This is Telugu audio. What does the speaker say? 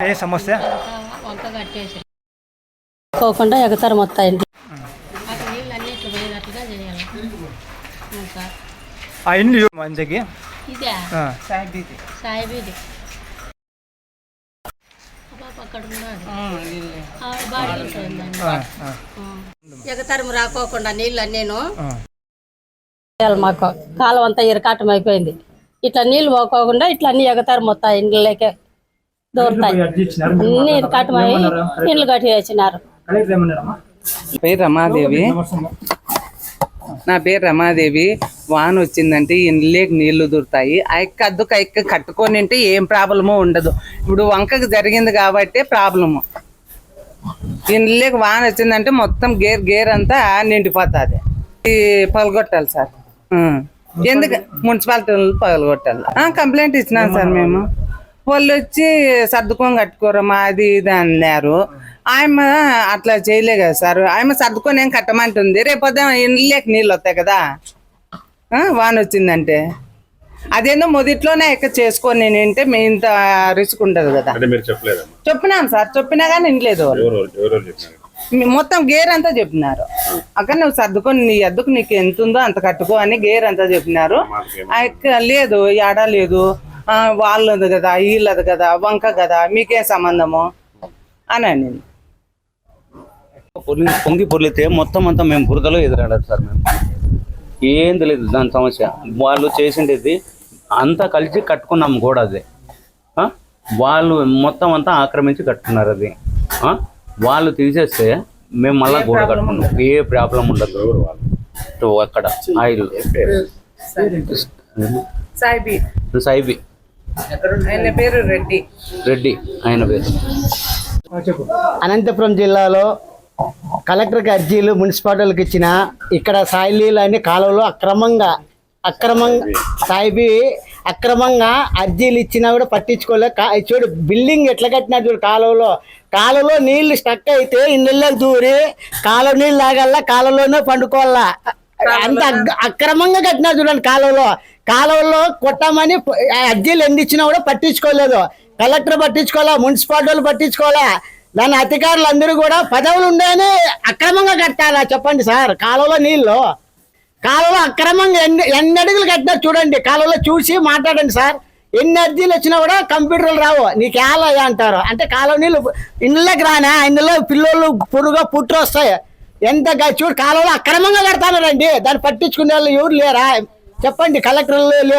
ఏ సమస్య? పోకుండా ఎగతారు ఇంకా. ఆ ఇవ్వు మంచికి ఎగతరం రాకోకుండా నీళ్ళు ఆ. మాకు. కాలం అంతా ఇరకాటం అయిపోయింది. ఇట్లా నీళ్ళు పోకోకుండా ఇట్లా అన్ని ఎగతారు మొత్తం ఇండ్లకే. దూరుతాయి అన్ని కట్టి పేరు రమాదేవి. నా పేరు రమాదేవి. వాన వచ్చిందంటే ఇండ్లేకి నీళ్ళు దూరుతాయి. ఆ ఎక్క అద్దుకు ఎక్క కట్టుకొని ఉంటే ఏం ప్రాబ్లము ఉండదు. ఇప్పుడు వంకకు జరిగింది కాబట్టి ప్రాబ్లము. ఇండ్లేకి వాన వచ్చిందంటే మొత్తం గేర్ గేర్ అంతా నిండిపోతుంది. ఈ పగలగొట్టాలి సార్. ఎందుకు మున్సిపాలిటీ వాళ్ళు పగలగొట్టాలి. ఆ, కంప్లైంట్ ఇచ్చినాం సార్ మేము. వాళ్ళు వచ్చి సర్దుకొని కట్టుకోరమ్మా అది ఇది అన్నారు. ఆయమ్మ అట్లా చేయలే కదా సార్. ఆయమ్మ సర్దుకొని ఏం కట్టమంటుంది? రేపొద్దు ఇండ్లేకి నీళ్ళు వస్తాయి కదా. వాన వచ్చిందంటే. అదేందో మొదట్లోనే ఎక్క చేసుకొని నేను ఏంటే మీ ఇంత రిస్క్ ఉండదు కదా. అంటే చెప్పినాం సార్ చెప్పినా కానీ వినలేదు మొత్తం గేర్ అంతా చెప్పినారు. అక్కడ నువ్వు సర్దుకొని నీ అద్దుకు నీకు ఎంత ఉందో అంత కట్టుకో అని గేర్ అంతా చెప్పినారు. ఆ యొక్క లేదు ఏడా లేదు. వాళ్ళది కదా వీళ్ళది కదా వంక కదా మీకేం సంబంధము? అని అనింది. పొర్లి పొంగి పొర్లితే మొత్తం అంతా మేము బురదలో ఎదురాడారు సార్ మేము. ఏం తెలియదు దాని సమస్య. వాళ్ళు చేసిండేది అంతా కలిసి కట్టుకున్నాం కూడా అది? వాళ్ళు మొత్తం అంతా ఆక్రమించి కట్టుకున్నారు అది. ఆ? వాళ్ళు తీసేస్తే మేము మళ్ళీ గోడ కట్టుకున్నాం. ఏ ప్రాబ్లం ఉండదు అక్కడ ఆయిల్ సాయిబి సాయిబి ఆయన పేరు రెడ్డి. రెడ్డి ఆయన పేరు. అనంతపురం జిల్లాలో కలెక్టర్కి అర్జీలు మున్సిపాలిటీలకు ఇచ్చిన ఇక్కడ సాయి నీళ్ళు అన్ని కాలువలో అక్రమంగా అక్రమంగా సాయిబి అక్రమంగా అర్జీలు ఇచ్చినా కూడా పట్టించుకోలే. చూడు బిల్డింగ్ ఎట్లా కట్టినా చూడు కాలువలో. కాలువలో నీళ్ళు స్టక్ అయితే ఇళ్ళకి దూరి కాలువ నీళ్ళు తాగల్లా కాలువలోనే పండుకోవాలా అంత అక్రమంగా కట్టినా చూడండి కాలువలో. కాలువలో కొట్టామని అర్జీలు ఎన్ని ఇచ్చినా కూడా పట్టించుకోలేదు. కలెక్టర్ పట్టించుకోవాలా మున్సిపాలిటీ వాళ్ళు పట్టించుకోవాలా దాని అధికారులు అందరూ కూడా పదవులు ఉండేని అక్రమంగా కట్టాలా చెప్పండి సార్? కాలువలో నీళ్ళు. కాలువలో అక్రమంగా ఎన్ని ఎన్ని అడుగులు కట్టినా చూడండి. కాలువలో చూసి మాట్లాడండి సార్. ఎన్ని అర్జీలు వచ్చినా కూడా కంప్యూటర్లు రావు. నీకు ఎలా అంటారు. అంటే కాలువ నీళ్ళు ఇళ్ళకి రానా? ఇందులో పిల్లలు పురుగు పుట్టు వస్తాయి. ఎంత చూడు కాలంలో అక్రమంగా కడతానండి దాన్ని పట్టించుకునే వాళ్ళు ఎవరు లేరా? చెప్పండి కలెక్టర్లు లేరా?